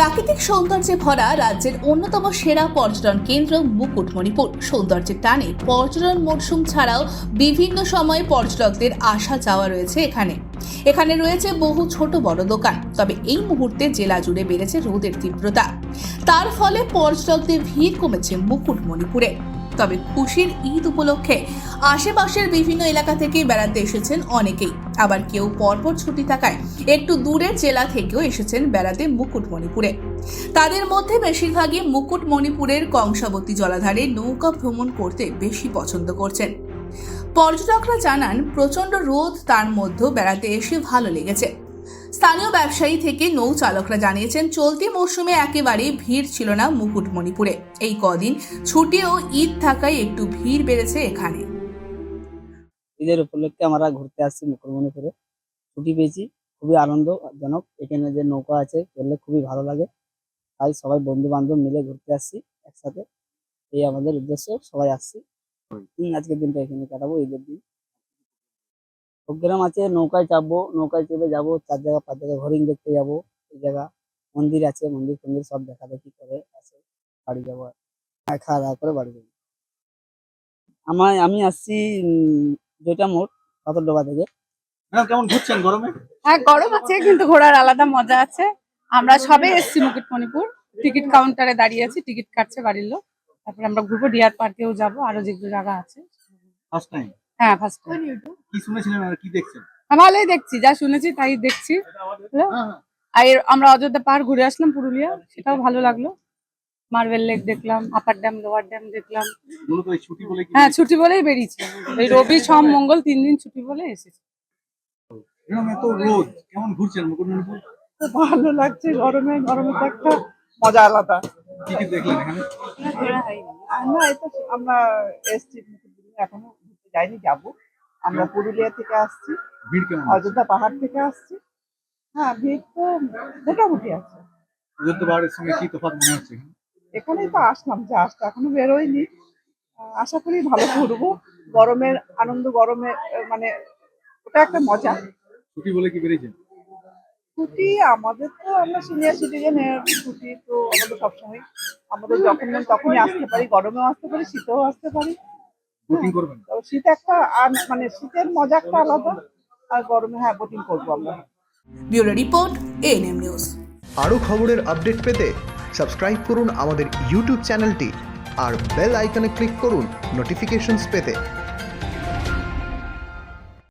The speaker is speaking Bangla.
প্রাকৃতিক সৌন্দর্যে ভরা রাজ্যের অন্যতম সেরা পর্যটন কেন্দ্র মুকুটমণিপুর। সৌন্দর্যের টানে পর্যটন মরশুম ছাড়াও বিভিন্ন সময়ে পর্যটকদের আসা যাওয়া রয়েছে এখানে। এখানে রয়েছে বহু ছোট বড় দোকান, তবে এই মুহূর্তে জেলা জুড়ে বেড়েছে রোদের তীব্রতা। তার ফলে পর্যটকদের ভিড় কমেছে মুকুটমণিপুরে। তবে খুশির ঈদ উপলক্ষে আশেপাশের বিভিন্ন এলাকা থেকে বেড়াতে এসেছেন অনেকেই। আবার কেউ পরপর ছুটি থাকায় একটু দূরের জেলা থেকেও এসেছেন বেড়াতে মুকুটমণিপুরে। তাদের মধ্যে বেশিরভাগই মুকুটমণিপুরের কংসাবতী জলাধারে নৌকা ভ্রমণ করতে বেশি পছন্দ করছেন। পর্যটকরা জানান, প্রচণ্ড রোদ তার মধ্যেও বেড়াতে এসে ভালো লেগেছে। স্থানীয় ব্যবসায়ী থেকে নৌ চালকরা জানিয়েছেন চলতি মৌসুমে একেবারে ভিড় ছিল না মুকুটমণিপুরে। এই কদিন ছুটি ও ঈদ থাকায় একটু ভিড় বেড়েছে এখানে। ঈদের উপলক্ষে আমরা ঘুরতে আসছি মুকুটমণিপুরে। ছুটি পেয়েছি খুবই আনন্দজনক। এখানে যে নৌকা আছে চললে খুবই ভালো লাগে। তাই সবাই বন্ধু বান্ধব মিলে ঘুরতে আসছি একসাথে। এই আমাদের উদ্দেশ্য সবাই আসছি। আজকের দিনটা এখানে কাটাবো ঈদের দিন। প্রোগ্রাম আছে নৌকায় চাপবো নৌকায় চেপে যাব চার জায়গা পাঁচ জায়গা হরিণ দেখতে যাব এই জায়গা মন্দির আছে মন্দির ফন্দির সব দেখা দেখি করে আছে বাড়ি যাব আর। হ্যাঁ, খাওয়া দাওয়া করে বাড়ি যাব। আমার আমি আসছি উম, জয়টা মোড় পাথরডোবা থেকে। ম্যাডাম কেমন ঘুরছেন গরমে? হ্যাঁ গরম আছে কিন্তু ঘোরার আলাদা মজা আছে। আমরা সবে এসেছি মুকুটমণিপুর টিকিট কাউন্টারে দাঁড়িয়ে আছি টিকিট কাটছে বাড়ির লোক। তারপরে আমরা ঘুরবো ডিয়ার পার্কেও যাব আরও যেগুলো জায়গা আছে। ফার্স্ট টাইম হ্যাঁ ফার্স্ট কি শুনেছিলেন আর কি দেখছেন? ভালোই দেখছি যা শুনেছি তাই দেখছি। আর আমরা অযোধ্যা পাহাড় ঘুরে আসলাম পুরুলিয়া সেটাও ভালো লাগল। মার্বেল লেক দেখলাম আপার ড্যাম লোয়ার ড্যাম দেখলাম। হ্যাঁ ছুটি বলেই বেরিয়েছি। এই রবি সোম মঙ্গল তিন দিন ছুটি বলে এসেছি। ম্যাডাম কেমন খুব ভালো লাগছে গরমে গরমে তো একটা মজা আলাদা। কি কি দেখলেন এখানে? আমরা এসছি এখনও। যাইনি যাব। আমরা পুরুলিয়া থেকে আসছি। ভিড় কেমন অযোধ্যা পাহাড় থেকে আসছি। হ্যাঁ ভিড় তো মোটামুটি আছে। অযোধ্যা পাহাড়ের সঙ্গে কি তফাৎ মনে হচ্ছে? এখানে? এখানেই তো আসলাম জাস্ট এখনও বেরোয়নি আশা করি ভালো ঘুরবো। গরমের আনন্দ গরমে মানে ওটা একটা মজা। ছুটি বলে কি বেরিয়েছেন? ছুটি আমাদের তো আমরা সিনিয়র সিটিজেন ছুটি তো আমাদের সবসময়। আমাদের যখন তখনই আসতে পারি গরমেও আসতে পারি শীতেও আসতে পারি। বোটিং করবেন? শীত একটা মানে শীতের মজা একটা আলাদা আর গরমে হ্যাঁ বোটিং করব আমরা। ব্যুরো রিপোর্ট এএনএম নিউজ আরও খবরের আপডেট পেতে সাবস্ক্রাইব করুন আমাদের ইউটিউব চ্যানেলটি আর বেল আইকনে ক্লিক করুন নোটিফিকেশনস পেতে।